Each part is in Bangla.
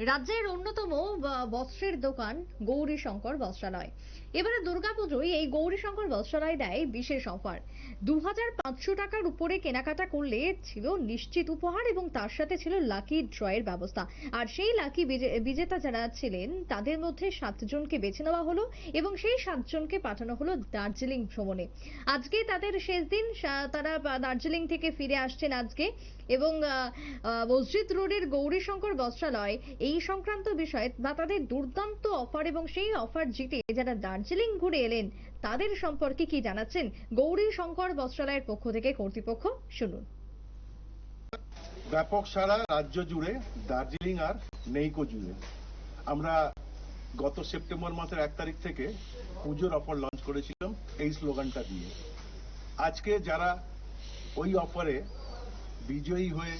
রাজ্যের অন্যতম বস্ত্রের দোকান গৌরী শঙ্কর বস্ত্রালয়। এবারে দুর্গাপুজোয় এই গৌরী শঙ্কর বস্ত্রালয় দেয় বিশেষ অফার। দু টাকার উপরে কেনাকাটা করলে ছিল নিশ্চিত উপহার এবং তার সাথে ছিল লাকি ড্রয়ের ব্যবস্থা। আর সেই লাকি বিজে- বিজেতা যারা ছিলেন, তাদের মধ্যে সাতজনকে বেছে নেওয়া হলো এবং সেই সাতজনকে পাঠানো হলো দার্জিলিং ভ্রমণে। আজকে তাদের শেষ দিন তারা দার্জিলিং থেকে ফিরে আসছেন আজকে এবং মসজিদ রোডের গৌরীশঙ্কর বস্ত্রালয় এই সংক্রান্ত বিষয়ে বা তাদের দুর্দান্ত অফার এবং সেই অফার জিতে যারা দার্জিলিং ঘুরে এলেন, তাদের সম্পর্কে কি জানাচ্ছেন গৌরী শঙ্কর বস্ত্রালয়ের পক্ষ থেকে কর্তৃপক্ষ? শুনুন। ব্যাপক সারা রাজ্য জুড়ে দার্জিলিং আর নেইকো জুড়ে। আমরা গত সেপ্টেম্বর মাসের এক তারিখ থেকে পুজোর অফার লঞ্চ করেছিলাম এই স্লোগানটা দিয়ে। আজকে যারা ওই অফারে বিজয়ী হয়ে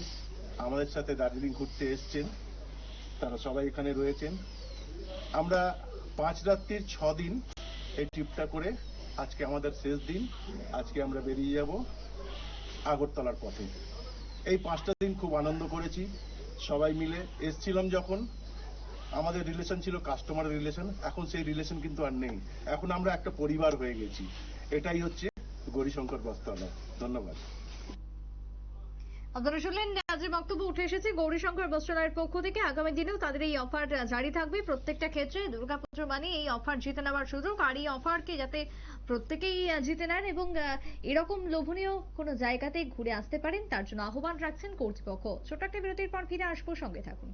আমাদের সাথে দার্জিলিং ঘুরতে এসছেন তারা সবাই এখানে রয়েছেন। আমরা পাঁচ রাত্রির ছ দিন এই ট্রিপটা করে আজকে আমাদের শেষ দিন। আজকে আমরা বেরিয়ে যাব আগরতলার পথে। এই পাঁচটা দিন খুব আনন্দ করেছি। সবাই মিলে এসছিলাম যখন। আমাদের রিলেশন ছিল কাস্টমার রিলেশন এখন সেই রিলেশন কিন্তু আর নেই। এখন আমরা একটা পরিবার হয়ে গেছি। এটাই হচ্ছে গৌরীশঙ্কর বস্ত্রালয়। ধন্যবাদ। আপনারা শুনলেন যে বক্তব্য উঠে এসেছে। গৌরীশঙ্কর বস্ত্রালয়ের পক্ষ থেকে আগামী দিনেও তাদের এই অফার জারি থাকবে। প্রত্যেকটা ক্ষেত্রে দুর্গাপুজো মানে এই অফার জিতে নেওয়ার সুযোগ আর এই অফারকে যাতে প্রত্যেকেই জিতে নেন এবং এরকম লোভনীয় কোনো জায়গাতে ঘুরে আসতে পারেন, তার জন্য আহ্বান রাখছেন কর্তৃপক্ষ। ছোট একটা বিরতির পর ফিরে আসব। সঙ্গে থাকুন।